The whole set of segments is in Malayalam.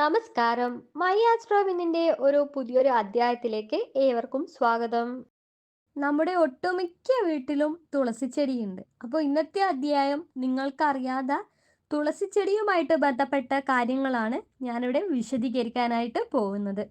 നമസ്കാരം. മൈ ആസ്ട്രോവിനിന്റെ ഒരു പുതിയൊരു അധ്യായത്തിലേക്ക് ഏവർക്കും സ്വാഗതം. നമ്മുടെ ഒട്ടുമിക്ക വീട്ടിലും തുളസി ചെടിയുണ്ട്. അപ്പോൾ ഇന്നത്തെ അധ്യായം നിങ്ങൾക്കറിയാതെ തുളസി ചെടിയുമായിട്ട് ബന്ധപ്പെട്ട കാര്യങ്ങളാണ് ഞാനിവിടെ വിശദീകരിക്കാനായിട്ട് പോകുന്നത്.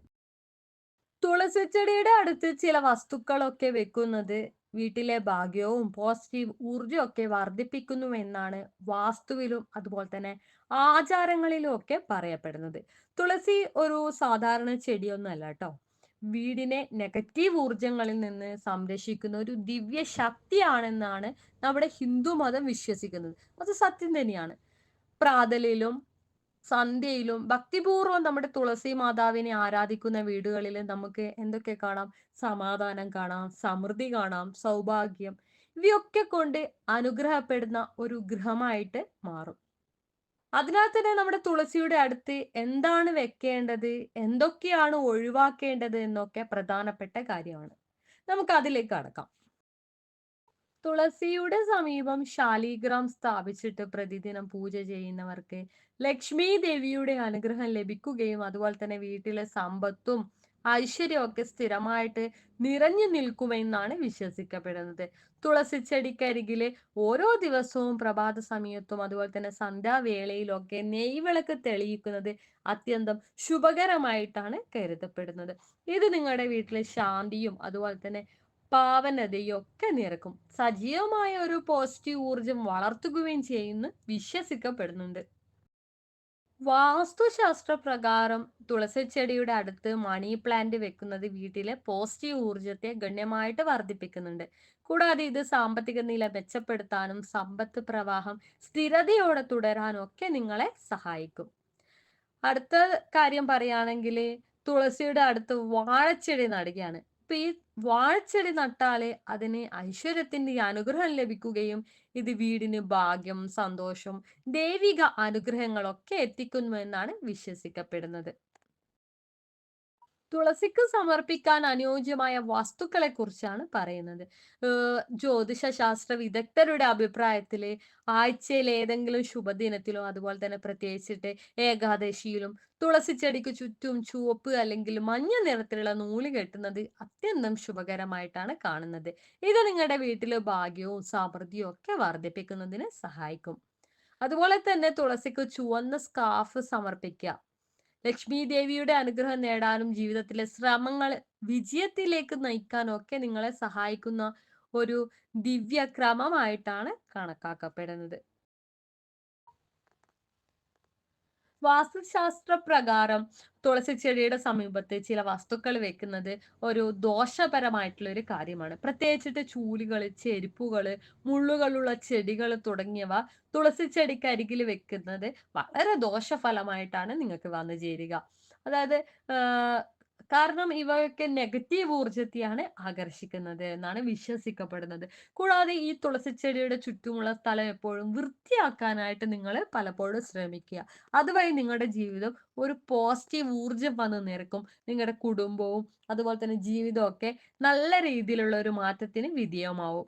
തുളസി ചെടിയുടെ അടുത്ത് ചില വസ്തുക്കളൊക്കെ വെക്കുന്നത് വീട്ടിലെ ഭാഗ്യവും പോസിറ്റീവ് ഊർജവും ഒക്കെ വർദ്ധിപ്പിക്കുന്നു എന്നാണ് വാസ്തുവിലും അതുപോലെ തന്നെ ആചാരങ്ങളിലും ഒക്കെ പറയപ്പെടുന്നത്. തുളസി ഒരു സാധാരണ ചെടിയൊന്നുമല്ല കേട്ടോ. വീടിനെ നെഗറ്റീവ് ഊർജങ്ങളിൽ നിന്ന് സംരക്ഷിക്കുന്ന ഒരു ദിവ്യ ശക്തിയാണെന്നാണ് നമ്മുടെ ഹിന്ദു മതം വിശ്വസിക്കുന്നത്. അത് സത്യം തന്നെയാണ്. പ്രാതലിലും സന്ധ്യയിലും ഭക്തിപൂർവം നമ്മുടെ തുളസി മാതാവിനെ ആരാധിക്കുന്ന വീടുകളിൽ നമുക്ക് എന്തൊക്കെ കാണാം? സമാധാനം കാണാം സമൃദ്ധി കാണാം സൗഭാഗ്യം ഇവയൊക്കെ കൊണ്ട് അനുഗ്രഹപ്പെടുന്ന ഒരു ഗൃഹമായിട്ട് മാറും. അതിനാൽ തന്നെ നമ്മുടെ തുളസിയുടെ അടുത്ത് എന്താണ് വെക്കേണ്ടത്? എന്തൊക്കെയാണ് ഒഴിവാക്കേണ്ടത് എന്നൊക്കെ പ്രധാനപ്പെട്ട കാര്യമാണ്. നമുക്ക് അതിലേക്ക് കടക്കാം. തുളസിയുടെ സമീപം ശാലിഗ്രാം സ്ഥാപിച്ചിട്ട് പ്രതിദിനം പൂജ ചെയ്യുന്നവർക്ക് ലക്ഷ്മി ദേവിയുടെ അനുഗ്രഹം ലഭിക്കുകയും അതുപോലെ തന്നെ വീട്ടിലെ സമ്പത്തും ഐശ്വര്യമൊക്കെ സ്ഥിരമായിട്ട് നിറഞ്ഞു നിൽക്കുമെന്നാണ് വിശ്വസിക്കപ്പെടുന്നത്. തുളസി ചെടിക്കരികിൽ ഓരോ ദിവസവും പ്രഭാത സമയത്തും അതുപോലെ തന്നെ സന്ധ്യാവേളയിലൊക്കെ നെയ്വിളക്ക് തെളിയിക്കുന്നത് അത്യന്തം ശുഭകരമായിട്ടാണ് കരുതപ്പെടുന്നത്. ഇത് നിങ്ങളുടെ വീട്ടിലെ ശാന്തിയും അതുപോലെ തന്നെ പാവനതയൊക്കെ നിറക്കും. സജീവമായ ഒരു പോസിറ്റീവ് ഊർജം വളർത്തുകയും ചെയ്യുന്നു വിശ്വസിക്കപ്പെടുന്നുണ്ട്. വാസ്തുശാസ്ത്ര പ്രകാരം തുളസി ചെടിയുടെ അടുത്ത് മണി പ്ലാന്റ് വെക്കുന്നത് വീട്ടിലെ പോസിറ്റീവ് ഊർജത്തെ ഗണ്യമായിട്ട് വർദ്ധിപ്പിക്കുന്നുണ്ട്. കൂടാതെ ഇത് സാമ്പത്തിക നില മെച്ചപ്പെടുത്താനും സമ്പത്ത് പ്രവാഹം സ്ഥിരതയോടെ തുടരാനും ഒക്കെ നിങ്ങളെ സഹായിക്കും. അടുത്ത കാര്യം പറയുകയാണെങ്കിൽ തുളസിയുടെ അടുത്ത് വാഴച്ചെടി നടുകയാണ്. ഈ വാഴച്ചെടി നട്ടാലേ അതിന് ഐശ്വര്യത്തിന്റെ അനുഗ്രഹം ലഭിക്കുകയും ഇത് വീടിന് ഭാഗ്യം സന്തോഷം ദൈവിക അനുഗ്രഹങ്ങളൊക്കെ എത്തിക്കുന്നു എന്നാണ് വിശ്വസിക്കപ്പെടുന്നത്. തുളസിക്ക് സമർപ്പിക്കാൻ അനുയോജ്യമായ വസ്തുക്കളെ കുറിച്ചാണ് പറയുന്നത്. ജ്യോതിഷ ശാസ്ത്ര വിദഗ്ധരുടെ അഭിപ്രായത്തിൽ ആഴ്ചയിൽ ഏതെങ്കിലും ശുഭദിനത്തിലോ അതുപോലെ തന്നെ പ്രത്യേകിച്ചിട്ട് ഏകാദശിയിലും തുളസി ചെടിക്ക് ചുറ്റും ചുവപ്പ് അല്ലെങ്കിൽ മഞ്ഞ നിറത്തിലുള്ള നൂൽ കെട്ടുന്നത് അത്യന്തം ശുഭകരമായിട്ടാണ് കാണുന്നത്. ഇത് നിങ്ങളുടെ വീട്ടിലെ ഭാഗ്യവും സമൃദ്ധിയും ഒക്കെ വർദ്ധിപ്പിക്കുന്നതിന് സഹായിക്കും. അതുപോലെ തന്നെ തുളസിക്ക് ചുവന്ന സ്കാർഫ് സമർപ്പിക്കുക. ലക്ഷ്മി ദേവിയുടെ അനുഗ്രഹം നേടാനും ജീവിതത്തിലെ ശ്രമങ്ങൾ വിജയത്തിലേക്ക് നയിക്കാനും ഒക്കെ നിങ്ങളെ സഹായിക്കുന്ന ഒരു ദിവ്യക്രമമായിട്ടാണ് കണക്കാക്കപ്പെടുന്നത്. വാസ്തുശാസ്ത്ര പ്രകാരം തുളസി ചെടിയുടെ സമീപത്ത് ചില വസ്തുക്കൾ വെക്കുന്നത് ഒരു ദോഷപരമായിട്ടുള്ള ഒരു കാര്യമാണ്. പ്രത്യേകിച്ചിട്ട് ചൂലുകൾ ചെരുപ്പുകൾ മുള്ളുകളുള്ള ചെടികൾ തുടങ്ങിയവ തുളസി ചെടിക്ക് അരികിൽ വെക്കുന്നത് വളരെ ദോഷഫലമായിട്ടാണ് നിങ്ങൾക്ക് വന്നു ചേരുക അതായത് കാരണം ഇവയൊക്കെ നെഗറ്റീവ് ഊർജത്തെയാണ് ആകർഷിക്കുന്നത് എന്നാണ് വിശ്വസിക്കപ്പെടുന്നത്. കൂടാതെ ഈ തുളസി ചെടിയുടെ ചുറ്റുമുള്ള സ്ഥലം എപ്പോഴും വൃത്തിയാക്കാനായിട്ട് നിങ്ങൾ പലപ്പോഴും ശ്രമിക്കുക. അതുവഴി നിങ്ങളുടെ ജീവിതം ഒരു പോസിറ്റീവ് ഊർജം വന്ന് നിരക്കും നിങ്ങളുടെ കുടുംബവും അതുപോലെ തന്നെ ജീവിതമൊക്കെ നല്ല രീതിയിലുള്ള ഒരു മാറ്റത്തിന് വിധേയമാവും.